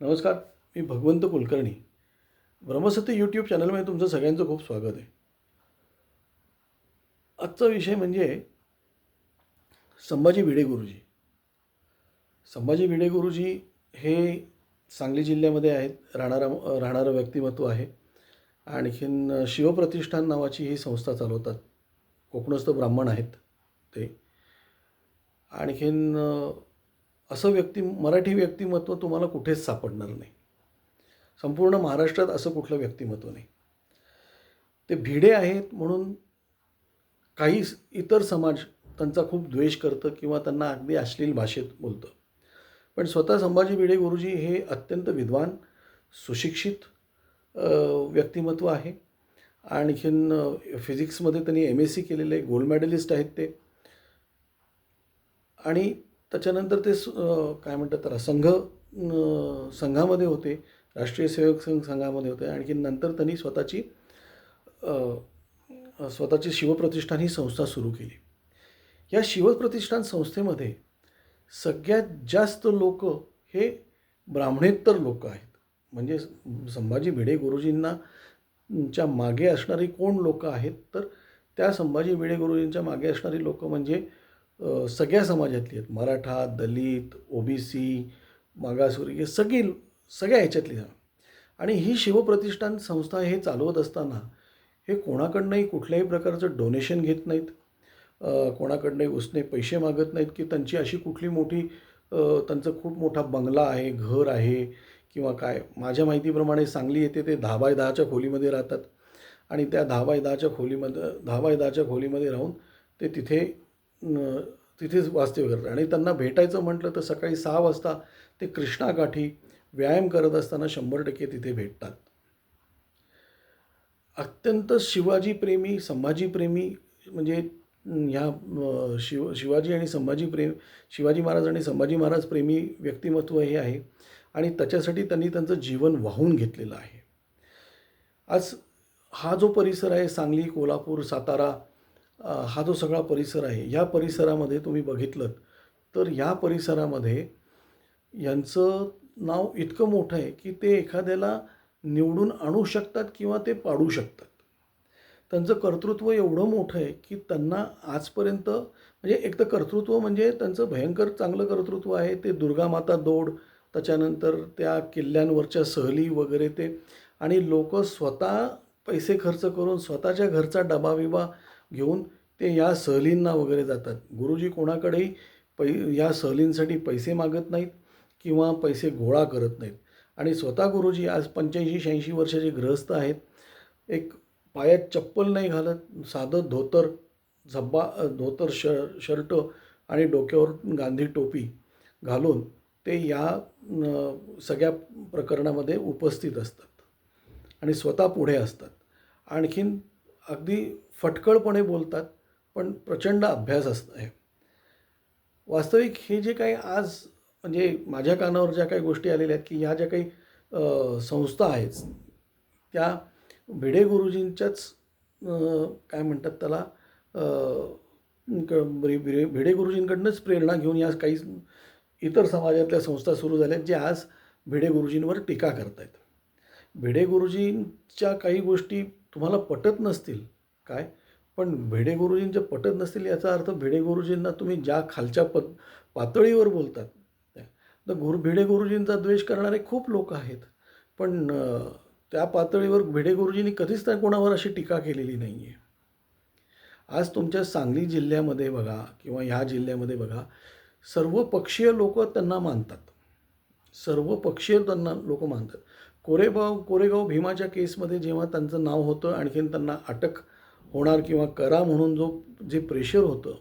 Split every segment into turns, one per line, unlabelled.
नमस्कार मी भगवंत कुलकर्णी. ब्रह्मसत्य यूट्यूब चॅनलमध्ये तुमचं सगळ्यांचं खूप स्वागत आहे. आजचा विषय म्हणजे संभाजी भिडे गुरुजी. संभाजी भिडे गुरुजी हे सांगली जिल्ह्यामध्ये आहेत राहणारा राहणारं व्यक्तिमत्व आहे. आणखीन शिवप्रतिष्ठान नावाची ही संस्था चालवतात. कोकणस्थ ब्राह्मण आहेत ते. आणखीन असं व्यक्ती मराठी व्यक्तिमत्व तुम्हाला कुठेच सापडणार नाही. संपूर्ण महाराष्ट्रात असं कुठलं व्यक्तिमत्व नाही. ते भिडे आहेत म्हणून काही इतर समाज त्यांचा खूप द्वेष करतं किंवा त्यांना अगदी अश्लील भाषेत बोलतं. पण स्वतः संभाजी भिडे गुरुजी हे अत्यंत विद्वान सुशिक्षित व्यक्तिमत्व आहे. आणखीन फिजिक्समध्ये त्यांनी एम एस सी केलेलं आहे गोल्ड मेडलिस्ट आहेत ते. आणि त्याच्यानंतर ते स- काय म्हणतात त्याला संघ संघामध्ये होते राष्ट्रीय सेवक संघ संघामध्ये होते. आणखी नंतर त्यांनी स्वतःची स्वतःची शिवप्रतिष्ठान ही संस्था सुरू केली. या शिवप्रतिष्ठान संस्थेमध्ये सगळ्यात जास्त लोक हे ब्राह्मणेतर लोक आहेत. म्हणजे संभाजी भिडे गुरुजींना च्या मागे असणारी कोण लोक आहेत? तर त्या संभाजी भिडे गुरुजींच्या मागे असणारी लोक म्हणजे सगळ्या समाजातली आहेत. मराठा दलित ओबीसी मागासवर्गीय सगळी सगळ्या ह्याच्यातली आणि ही शिवप्रतिष्ठान संस्था हे चालवत असताना हे कोणाकडनंही कुठल्याही प्रकारचं डोनेशन घेत नाहीत. कोणाकडनंही उसने पैसे मागत नाहीत की त्यांची अशी कुठली मोठी त्यांचं खूप मोठा बंगला आहे घर आहे किंवा काय. माझ्या माहितीप्रमाणे सांगली येथे ते दहा बाय दहाच्या खोलीमध्ये राहतात. आणि त्या दहा बाय दहाच्या खोलीमध्ये दहा बाय दहाच्या खोलीमध्ये राहून ते तिथे तिथेच वास्तव्य करतात आणि त्यांना भेटायचं म्हटलं तर सकाळी सहा वाजता ते कृष्णाकाठी व्यायाम करत असताना शंभर टक्के तिथे भेटतात. अत्यंत शिवाजीप्रेमी संभाजीप्रेमी म्हणजे ह्या शिव शिवाजी आणि संभाजी प्रेम शिवाजी महाराज आणि संभाजी महाराज प्रेमी व्यक्तिमत्व हे आहे. आणि त्याच्यासाठी त्यांनी त्यांचं जीवन वाहून घेतलेलं आहे. आज हा जो परिसर आहे सांगली कोल्हापूर सातारा हा जो सगळा परिसर आहे या परिसरामध्ये तुम्ही बघितलं तर या परिसरामध्ये यांचं नाव इतकं मोठं आहे की ते एखाद्याला निवडून आणू शकतात किंवा ते पाडू शकतात. त्यांचं कर्तृत्व एवढं मोठं आहे की त्यांना आजपर्यंत म्हणजे एक तर कर्तृत्व म्हणजे त्यांचं भयंकर चांगलं कर्तृत्व आहे ते दुर्गामाता दौड त्याच्यानंतर त्या किल्ल्यांवरच्या सहली वगैरे ते. आणि लोक स्वतः पैसे खर्च करून स्वतःच्या घरचा डबाबिबा घेऊन ते या सहलींना वगैरे जातात. गुरुजी कोणाकडेही पै या सहलींसाठी पैसे मागत नाहीत किंवा पैसे गोळा करत नाहीत. आणि स्वतः गुरुजी आज पंच्याऐंशी शहाऐंशी वर्षाचे गृहस्थ आहेत. एक पायात चप्पल नाही घालत साधं धोतर झब्बा धोतर श शर्ट आणि डोक्यावर गांधी टोपी घालून ते या सगळ्या प्रकरणामध्ये उपस्थित असतात आणि स्वतः पुढे असतात. आणखीन अगदी फटकळपणे बोलतात पण प्रचंड अभ्यास असत आहे वास्तविक हे जे काही आज म्हणजे माझ्या कानावर ज्या काही गोष्टी आलेल्या आहेत की ह्या ज्या काही संस्था आहेत त्या भिडे गुरुजींच्याच काय म्हणतात त्याला भिडे भिडे- गुरुजींकडनंच प्रेरणा घेऊन या काही इतर समाजातल्या संस्था सुरू झाल्यात जे आज भिडे गुरुजींवर टीका करत आहेत भिडे गुरुजींच्या काही गोष्टी तुम्हाला पटत नसतील. काय? पण भिडे गुरुजींच्या पटत नसतील याचा अर्थ भिडे गुरुजींना तुम्ही ज्या खालच्या पद पातळीवर बोलतात तर गुरु भिडे गुरुजींचा द्वेष करणारे खूप लोक आहेत. पण त्या पातळीवर भिडे गुरुजींनी कधीच त्या कोणावर अशी टीका केलेली नाही आहे आज तुमच्या सांगली जिल्ह्यामध्ये बघा किंवा ह्या जिल्ह्यामध्ये बघा सर्व पक्षीय लोक त्यांना मानतात. सर्व पक्षीय त्यांना लोक मानतात. कोरेगाव कोरेगाव भीमाच्या केसमध्ये जेव्हा त्यांचं नाव होतं आणखीन त्यांना अटक होणार किंवा करा म्हणून जो जे प्रेशर होतं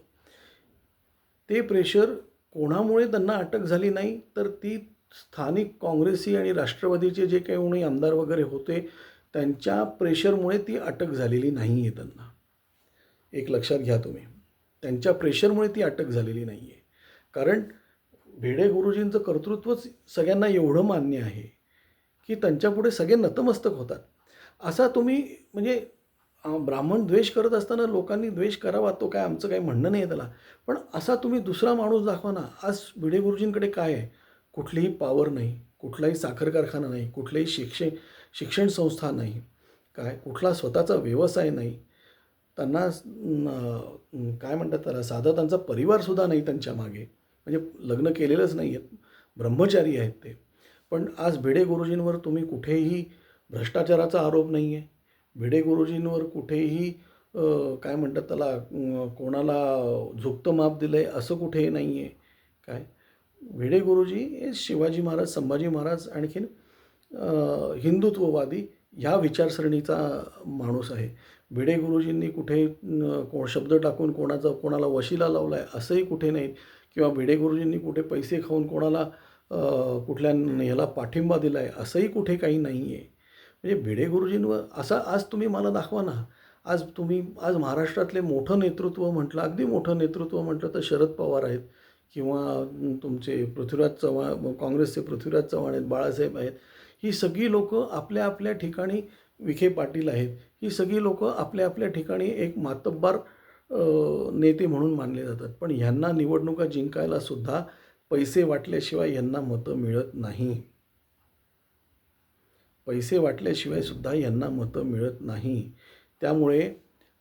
ते प्रेशर कोणामुळे त्यांना अटक झाली नाही तर ती स्थानिक काँग्रेसी आणि राष्ट्रवादीचे जे काही कोणी आमदार वगैरे होते त्यांच्या प्रेशरमुळे ती अटक झालेली नाही आहे त्यांना. एक लक्षात घ्या तुम्ही. त्यांच्या प्रेशरमुळे ती अटक झालेली नाही आहे कारण भिडे गुरुजींचं कर्तृत्वच सगळ्यांना एवढं मान्य आहे. की त्यांच्यापुढे सगळे नतमस्तक होतात. असा तुम्ही म्हणजे ब्राह्मण द्वेष करत असताना लोकांनी द्वेष करावा तो काय आमचं काही म्हणणं नाही आहे त्याला. पण असा तुम्ही दुसरा माणूस दाखवा ना आज भिडे गुरुजींकडे काय आहे? कुठलीही पावर नाही कुठलाही साखर कारखाना नाही कुठलाही शिक्षण शिक्षण संस्था नाही. काय? कुठला स्वतःचा व्यवसाय नाही. त्यांना काय म्हणतात त्याला साधा त्यांचा परिवारसुद्धा नाही त्यांच्या मागे. म्हणजे लग्न केलेलंच नाही आहेत ब्रह्मचारी आहेत ते. पण आज भिडे गुरुजींवर तुम्ही कुठेही भ्रष्टाचाराचा आरोप नाही आहे भिडे गुरुजींवर कुठेही काय म्हणतात त्याला कोणाला झुकतं माप दिलं आहे असं कुठेही नाही आहे काय? भिडे गुरुजी हे शिवाजी महाराज संभाजी महाराज आणखीन हिंदुत्ववादी ह्या विचारसरणीचा माणूस आहे. भिडे गुरुजींनी कुठे कोण शब्द टाकून कोणाचा कोणाला वशिला लावला आहे असंही कुठे नाही किंवा भिडे गुरुजींनी कुठे पैसे खाऊन कोणाला कुठल्या ह्याला पाठिंबा दिला आहे असंही कुठे काही नाही आहे म्हणजे भिडे गुरुजींवर असा आज तुम्ही मला दाखवा ना. आज तुम्ही आज महाराष्ट्रातले मोठं नेतृत्व म्हटलं अगदी मोठं नेतृत्व म्हटलं तर शरद पवार आहेत किंवा तुमचे पृथ्वीराज चव्हाण काँग्रेसचे पृथ्वीराज चव्हाण आहेत बाळासाहेब आहेत. ही सगळी लोकं आपल्या आपल्या ठिकाणी विखे पाटील आहेत. ही सगळी लोकं आपल्या आपल्या ठिकाणी एक मातब्बार नेते म्हणून मानले जातात. पण ह्यांना निवडणुका जिंकायला सुद्धा पैसे वाटल्याशिवाय यांना मतं मिळत नाही. पैसे वाटल्याशिवाय सुद्धा यांना मतं मिळत नाही. त्यामुळे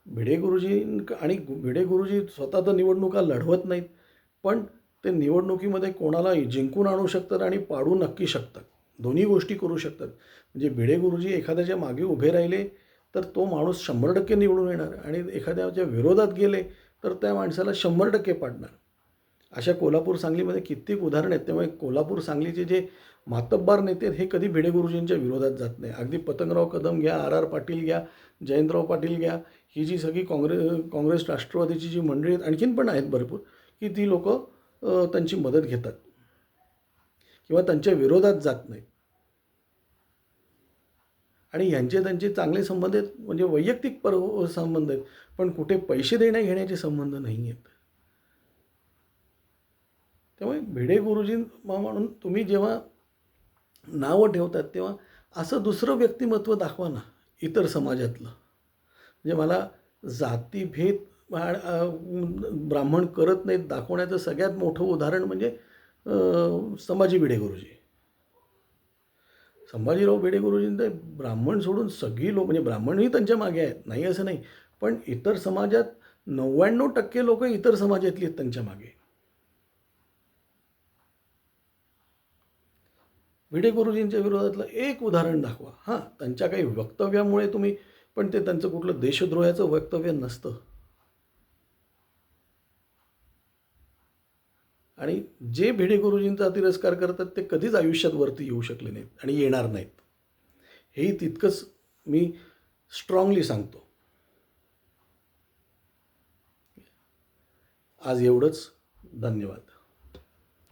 भिडे गुरुजी आणि भिडे गुरुजी स्वतः तर निवडणुका लढवत नाहीत पण ते निवडणुकीमध्ये कोणाला जिंकून आणू शकतात आणि पाडू नक्की शकतात. दोन्ही गोष्टी करू शकतात. म्हणजे भिडे गुरुजी एखाद्याच्या मागे उभे राहिले तर तो माणूस शंभर टक्के निवडून येणार आणि एखाद्याच्या विरोधात गेले तर त्या माणसाला शंभर टक्के पाडणार. अशा कोल्हापूर सांगलीमध्ये कित्येक उदाहरणं आहेत. त्यामुळे कोल्हापूर सांगलीचे जे मातब्बार नेते आहेत हे कधी भिडे गुरुजींच्या विरोधात जात नाही. अगदी पतंगराव कदम घ्या आर आर पाटील घ्या जयंतराव पाटील घ्या ही जी सगळी काँग्रेस काँग्रेस राष्ट्रवादीची जी मंडळी आहेत आणखीन पण आहेत भरपूर की ती लोक त्यांची मदत घेतात. किंवा त्यांच्या विरोधात जात नाहीत. आणि यांचे त्यांचे चांगले संबंध आहेत म्हणजे वैयक्तिक पर संबंध आहेत पण कुठे पैसे देण्या घेण्याचे संबंध नाही आहेत त्यामुळे भिडे गुरुजी म्हणून तुम्ही जेव्हा नावं ठेवतात तेव्हा असं दुसरं व्यक्तिमत्व दाखवा ना इतर समाजातलं. म्हणजे मला जातीभेद ब्राह्मण करत नाहीत दाखवण्याचं सगळ्यात मोठं उदाहरण म्हणजे संभाजी भिडे गुरुजी. संभाजीराव भिडे गुरुजींचे ब्राह्मण सोडून सगळी लोक म्हणजे ब्राह्मणही त्यांच्या मागे आहेत नाही असं नाही. पण इतर समाजात नव्याण्णव टक्के लोक इतर समाजातली आहेत त्यांच्या मागे. भिडे गुरुजींच्या विरोधातलं एक उदाहरण दाखवा. हां त्यांच्या काही वक्तव्यामुळे तुम्ही पण ते त्यांचं कुठलं देशद्रोहाचं वक्तव्य नसतं. आणि जे भिडे गुरुजींचा तिरस्कार करतात ते कधीच आयुष्यात वरती येऊ शकले नाहीत आणि येणार नाहीत. हेही तितकंच मी स्ट्रॉंगली सांगतो. आज एवढंच. धन्यवाद.